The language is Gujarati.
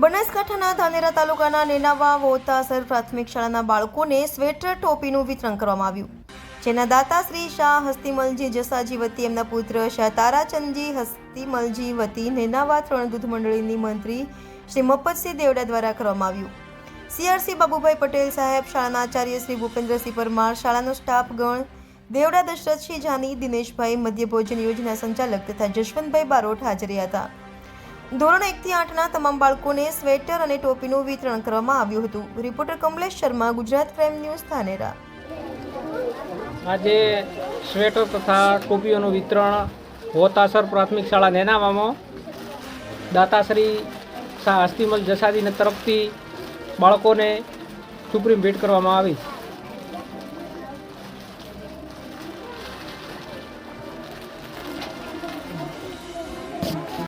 બનાસકાંઠાના ધાનેરા તાલુકાના નેનાવા વોતાસર પ્રાથમિક શાળાના બાળકોને સ્વેટર ટોપીનું વિતરણ કરવામાં આવ્યું. જેના દાતા શ્રી શાહ હસ્તિમલજી જસાજી વતી, એમના પુત્ર શાહ તારાચંદજી હસ્તિમલજી વતી નેનાવા ત્રણ દૂધ મંડળીની મંત્રી શ્રી મફતસિંહ દેવડા દ્વારા કરવામાં આવ્યું. સીઆરસી બાબુભાઈ પટેલ સાહેબ, શાળાના આચાર્ય શ્રી ભૂપેન્દ્રસિંહ પરમાર, શાળાનો સ્ટાફ ગણ, દેવડા દશરથસિંહ જાની, દિનેશભાઈ મધ્યભોજન યોજના સંચાલક તથા જશવંતભાઈ બારોટ હાજર હતા. ધોરણ એકથી આઠના તમામ બાળકોને સ્વેટર અને ટોપીનું વિતરણ કરવામાં આવ્યું હતું. Reporter Kamlesh Sharma, Gujarat crime news, Dhanera. આજે સ્વેટર તથા ટોપીઓનું વિતરણ હોતાસર પ્રાથમિક શાળા નેનાવામાં દાતાશ્રી શાહ હસ્તિમલ જસાદીને તરફથી બાળકોને સુપ્રીમ ભેટ કરવામાં આવી.